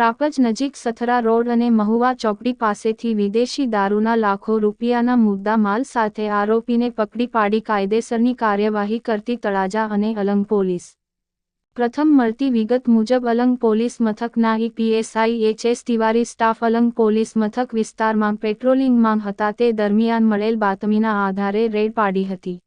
ત્રાપજ નજીક સથરા રોડ અને મહુવા ચોકડી પાસેથી વિદેશી દારૂના લાખો રૂપિયાના મુદ્દા માલ સાથે આરોપીને પકડી પાડી કાયદેસરની કાર્યવાહી કરતી તળાજા અને અલંગ પોલીસ. પ્રથમ મળતી વિગત મુજબ અલંગ પોલીસ મથકના EPSI HS Tiwari staff Alang police મથક વિસ્તારમાં પેટ્રોલિંગમાં હતા તે દરમિયાન મળેલ બાતમીના આધારે રેડ પાડી હતી.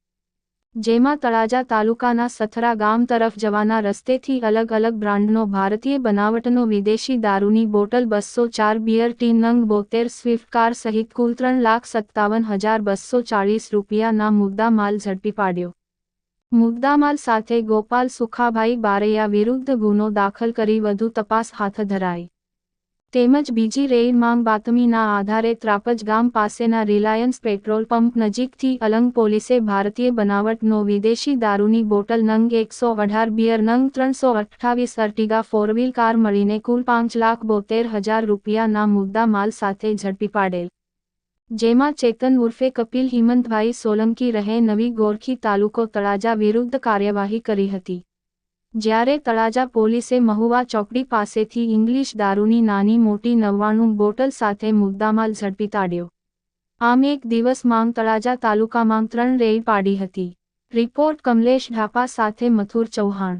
જેમાં તળાજા તાલુકાના સથરા ગામ તરફ જવાના રસ્તેથી અલગ અલગ બ્રાન્ડનો ભારતીય બનાવટનો વિદેશી દારૂની બોટલ બસો ચાર બિયર ટીન નંગ બોતેર સ્વિફ્ટ કાર સહિત કુલ ત્રણ લાખ સત્તાવન હજાર બસો ચાળીસ રૂપિયાના મુદ્દામાલ ઝડપી પાડ્યો. મુદ્દામાલ સાથે ગોપાલ સુખાભાઈ બારૈયા વિરુદ્ધ ગુનો દાખલ કરી વધુ તપાસ હાથ ધરાઈ. તેમજ બીજી રેડ માંગ બાતમીના આધારે ત્રાપજ ગામ પાસેના રિલાયન્સ પેટ્રોલ પંપ નજીકથી અલંગ પોલીસે ભારતીય બનાવટનો વિદેશી દારૂની બોટલ નંગ એકસો અઢાર, બિયર નંગ ત્રણસો અઠ્ઠાવીસ, અર્ટિગા ફોરવ્હીલ કાર મળીને કુલ પાંચ લાખ બોતેર હજાર રૂપિયાના મુદ્દા માલ સાથે ઝડપી પાડેલ. જેમાં ચેતન ઉર્ફે કપિલ હિમંતભાઈ સોલંકી રહે નવી ગોરખી તાલુકો તળાજા વિરુદ્ધ કાર્યવાહી કરી હતી. જ્યારે તળાજા પોલીસે મહુવા ચોકડી પાસેથી ઇંગ્લિશ દારૂની નાની મોટી નવ્વાણું બોટલ સાથે મુદ્દામાલ ઝડપી તાડ્યો આમ એક દિવસ માંગ તળાજા તાલુકામાં ત્રણ રેડ પાડી હતી. રિપોર્ટ કમલેશ ઢાપા સાથે મથુર ચૌહાણ.